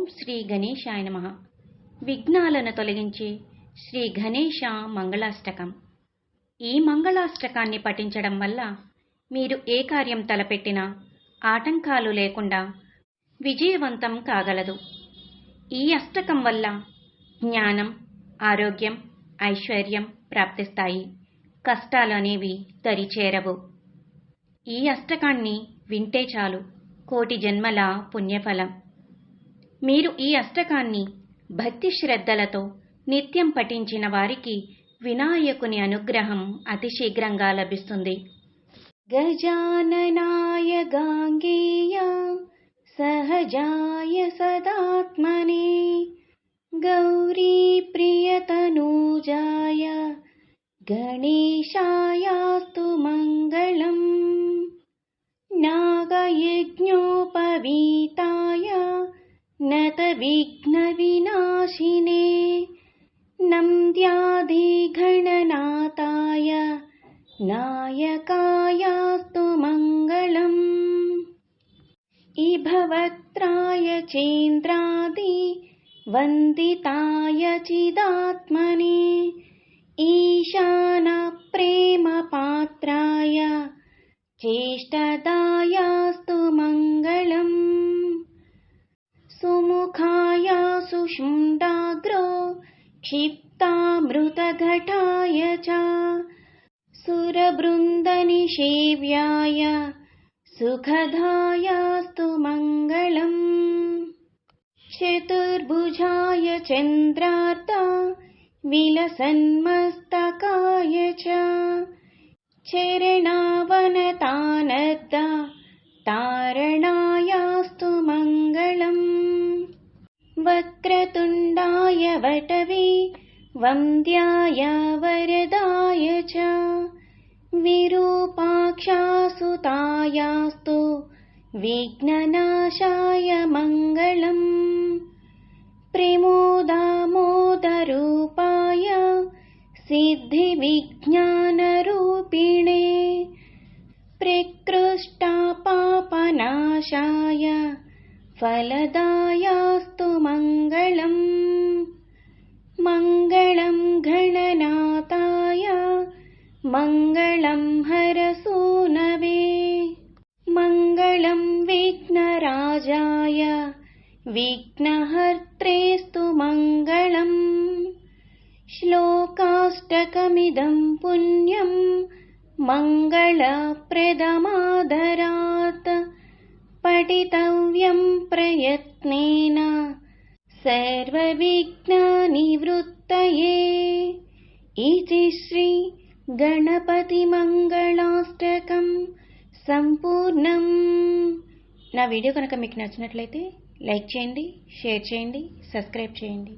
ఓం శ్రీ గణేశాయ నమ. విఘ్నాలను తొలగించి శ్రీ గణేశ మంగళాష్టకం. ఈ మంగళాష్టకాన్ని పఠించడం వల్ల మీరు ఏ కార్యం తలపెట్టినా ఆటంకాలు లేకుండా విజయవంతం కాగలదు. ఈ అష్టకం వల్ల జ్ఞానం ఆరోగ్యం ఐశ్వర్యం ప్రాప్తిస్తాయి. కష్టాలు అనేవి దరిచేరవు ఈ అష్టకాన్ని వింటే చాలు. కోటి జన్మల పుణ్యఫలం. మీరు ఈ అష్టకాన్ని భక్తి శ్రద్ధలతో నిత్యం పఠించిన వారికి వినాయకుని అనుగ్రహం అతి శీఘ్రంగా లభిస్తుంది. గజాననాయ గాంగేయ సహజాయ సదాత్మనే గౌరీ ప్రియతనూజాయ గణేశాయాస్తు మంగళం नागयज्ञोपवीताय नतविघ्नविनाशिने नन्द्यादिगणनाथाय नायकायास्तु मङ्गलम्। इभवक्त्राय चेन्द्रादि वन्दिताय चिदात्मने ईशानप्रेमपात्राय चेष्टदायास्तु सुषुण्डाग्रो क्षिप्तामृतघटाय च सुरबृन्दनिषेव्याय सुखदायास्तु मङ्गलम्। चतुर्भुजाय चन्द्रार्ता विलसन्मस्तकाय च चरणावनतानद्दा तारणायास्तु मङ्गलम् वक्रतुण्डाय वटवे वन्द्याय वरदाय च। विरूपाक्षासुतायास्तु विघ्ननाशाय मङ्गलम्। प्रमोदामोदरूपाय सिद्धिविज्ञानरूपिणे। प्रकृष्टापापनाशाय फलदायास्तु मङ्गलम्। मङ्गलं गणनाथाय मङ्गलं हरसूनवे। मङ्गलं विघ्नराजाय। विघ्नहर्त्रेस्तु मङ्गलम्। श्लोकाष्टकमिदं पुण्यं मङ्गलप्रदमादरात् पठितव्यं प्रयत्नेन सर्वविघ्ननिवृत्तये इति श्री గణపతిమంగళాష్టకం సంపూర్ణం నా వీడియో కనుక మీకు నచ్చినట్లయితే లైక్ చేయండి షేర్ చేయండి సబ్స్క్రైబ్ చేయండి